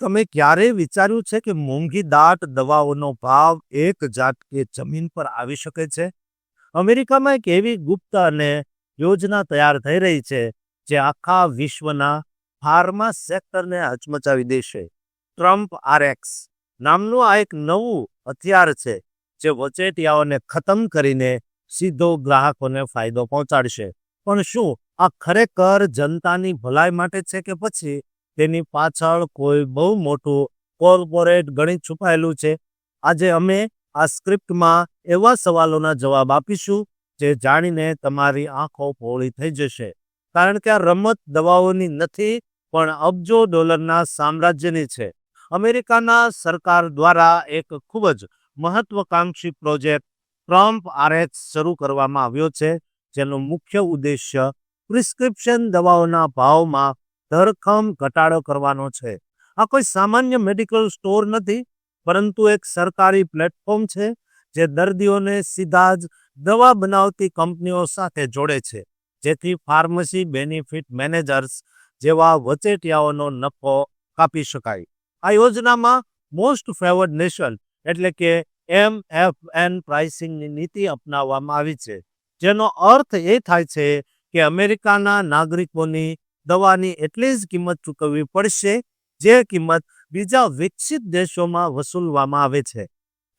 તમે ક્યારેય વિચાર્યું છે કે મોંઘી દાટ, દવાઓનો ભાવ એક ઝાટકે જમીન પર આવી શકે છે? અમેરિકામાં એક એવી ગુપ્ત અને યોજના તૈયાર થઈ રહી છે, જે આખા વિશ્વના ફાર્મા સેક્ટરને હચમચાવી દેશે. ટ્રમ્પ આરએક્સ નામનું આ એક નવું હથિયાર છે, જે વચેટિયાઓને ખતમ કરીને સીધો ગ્રાહકોને ફાયદો પહોંચાડશે. પણ શું આ ખરેખર જનતાની ભલાઈ માટે છે કે પછી તેની પાછળ કોઈ બહુ મોટું કોર્પોરેટ ગણિત છુપાયેલું છે. આજે અમે આ સ્ક્રિપ્ટમાં એવા સવાલોના જવાબ આપીશું જે જાણીને તમારી આંખો પહોળી થઈ જશે. કારણ કે આ રમત દવાઓની નથી, પણ અબજો ડોલરના સામ્રાજ્યની છે. અમેરિકાના સરકાર દ્વારા એક ખૂબ જ મહત્વકાંક્ષી પ્રોજેક્ટ ટ્રમ્પ આરએચ શરૂ કરવામાં આવ્યો છે, જેનો મુખ્ય ઉદ્દેશ્ય પ્રિસ્ક્રિપ્શન દવાઓના ભાવમાં ધરખમ ઘટાડો કરવાનો છે. આ કોઈ સામાન્ય મેડિકલ સ્ટોર નથી, પરંતુ એક સરકારી પ્લેટફોર્મ છે, જે દર્દીઓને સીધા જ દવા બનાવતી કંપનીઓ સાથે જોડે છે. જેથી ફાર્મસી બેનિફિટ મેનેજર્સ જેવા વચેટિયાઓનો નફો કાપી શકાય. આ યોજનામાં મોસ્ટ ફેવર્ડ નેશન એટલે કે એમ એફ એન પ્રાઇસિંગની નીતિ અપનાવવામાં આવી છે. જેનો અર્થ એ થાય છે કે અમેરિકાના નાગરિકોની દવાની એટલી જ કિંમત ચૂકવવી પડશે, જે કિંમત બીજા વિકસિત દેશોમાં વસૂલવામાં આવે છે.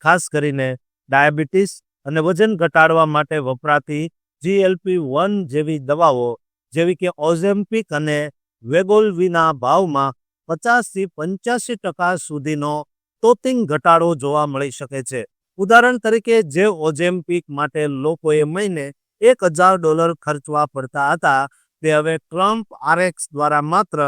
ખાસ કરીને ડાયાબિટીસ અને વજન ઘટાડવા માટે વપરાતી જીએલપી વન જેવી દવાઓ, જેવી કે ઓઝેમ્પિક અને વેગોલવીના ભાવમાં પચાસથી પંચ્યાસી ટકા સુધીનો તોતિંગ ઘટાડો જોવા મળી શકે છે. ઉદાહરણ તરીકે, જે ઓઝેમ્પિક માટે લોકોએ મહિને એક હજાર ડોલર ખર્ચવા પડતા હતા તે હવે ટ્રમ્પ આરએક્સ દ્વારા માત્ર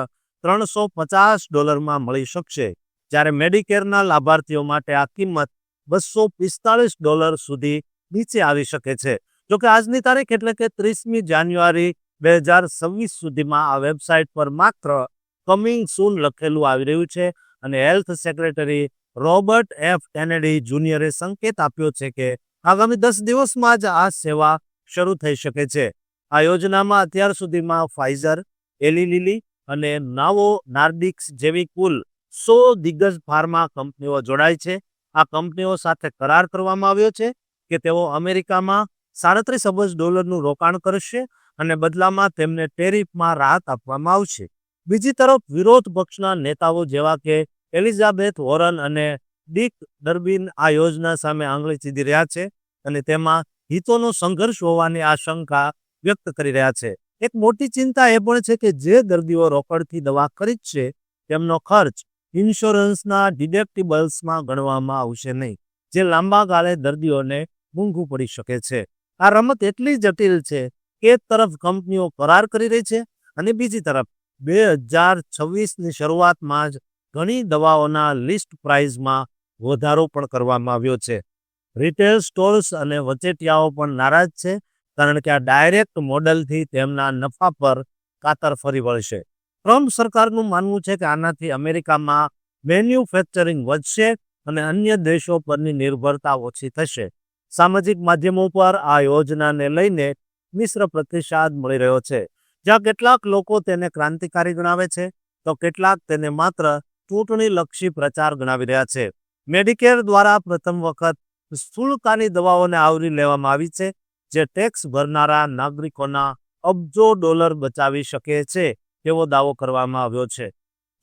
ત્રણસો પચાસ ડોલરમાં મળી શકશે. જ્યારે મેડિકેરના લાભાર્થીઓ માટે આ કિંમત બસો પિસ્તાળીસ ડોલર સુધી નીચે આવી શકે છે. જોકે આજની તારીખ એટલે કે ત્રીસમી જાન્યુઆરી બે હજાર છવ્વીસ સુધીમાં આ વેબસાઇટ પર માત્ર કમિંગ સૂન લખેલું આવી રહ્યું છે અને health secretary Robert F Kennedy જુનિયરે સંકેત આપ્યો છે કે આગામી દસ દિવસમાં જ આ સેવા શરૂ થઈ શકે છે. આ યોજનામાં અત્યાર સુધીમાં ફાઇઝર, એલી લીલી અને નાવો નાર્ડિક્સ જેવી કુલ સો દિગ્ગજ ફાર્મા કંપનીઓ જોડાય છે. આ કંપનીઓ સાથે કરાર કરવામાં આવ્યો છે કે તેઓ અમેરિકામાં સાડત્રીસ અબજ ડોલરનું રોકાણ કરશે અને બદલામાં તેમને ટેરિફમાં રાહત આપવામાં આવશે. બીજી તરફ વિરોધ પક્ષના નેતાઓ જેવા કે એલિઝાબેથ વોરન અને ડિક ડર્બિન આ યોજના સામે આંગળી ચીધી રહ્યા છે અને તેમાં હિતોનો સંઘર્ષ હોવાની આશંકા વ્યક્ત કરી રહ્યા છે. એક મોટી ચિંતા એ પણ છે કે જે દર્દીઓ રોકડથી દવા ખરીદશે તેમનો ખર્ચ ઇન્સ્યોરન્સના ડિડક્ટિબલ્સમાં ગણવામાં આવશે નહીં, જે લાંબા ગાળે દર્દીઓને મોંઘું પડી શકે છે. આ રમત એટલી જટિલ છે કે એક તરફ કંપનીઓ કરાર કરી રહી છે અને બીજી તરફ બે હજાર છવ્વીસની શરૂઆતમાં જ ઘણી દવાઓના લિસ્ટ પ્રાઇઝમાં વધારો પણ કરવામાં આવ્યો છે. રિટેલ સ્ટોર્સ અને વચેટિયાઓ પણ નારાજ છે કારણ કે આ ડાયરેક્ટ મોડલથી તેમના નફા પર કાતર ફરી વળશે. ટ્રમ્પ સરકારનું માનવું છે કે આનાથી અમેરિકામાં મેન્યુફેક્ચરિંગ વધશે અને અન્ય દેશો પરની નિર્ભરતા ઓછી થશે. સામાજિક માધ્યમો પર આ યોજનાને લઈને મિશ્ર પ્રતિસાદ મળી રહ્યો છે. જ્યાં કેટલાક લોકો તેને ક્રાંતિકારી ગણાવે છે, તો કેટલાક તેને માત્ર ચૂંટણીલક્ષી પ્રચાર ગણાવી રહ્યા છે. મેડિકેર દ્વારા પ્રથમ વખત સ્થૂળકાની દવાઓને આવરી લેવામાં આવી છે જે ટેક્સ ભરનારા નાગરિકોના અબજો ડોલર બચાવી શકે છે તેવો દાવો કરવામાં આવ્યો છે.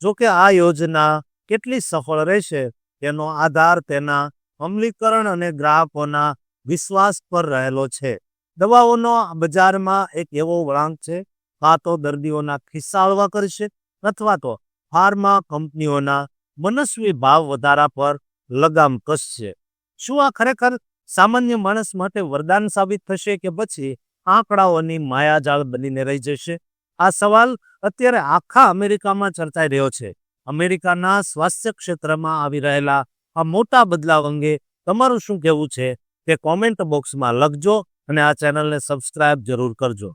જોકે આ યોજના કેટલી સફળ રહેશે તેનો આધાર તેના અમલીકરણ અને ગ્રાહકોના વિશ્વાસ પર રહેલો છે. દવાઓનો બજારમાં એક એવો વળાંક છે, કાં તો દર્દીઓના ખિસ્સા હળવા કરશે અથવા તો ફાર્મા કંપનીઓના મનસ્વી ભાવ વધારા પર લગામ કસશે. શું આ ખરેખર સામાન્ય માણસ માટે વરદાન સાબિત થશે કે પછી આંકડાઓની માયાજાળ બનીને રહી જશે? આ સવાલ અત્યારે આખા અમેરિકામાં ચર્ચાઈ રહ્યો છે. અમેરિકાના સ્વાસ્થ્ય ક્ષેત્રમાં આવી રહેલા આ મોટા બદલાવ અંગે તમારું શું કહેવું છે તે કોમેન્ટ બોક્સમાં લખજો અને આ ચેનલને સબસ્ક્રાઇબ જરૂર કરજો.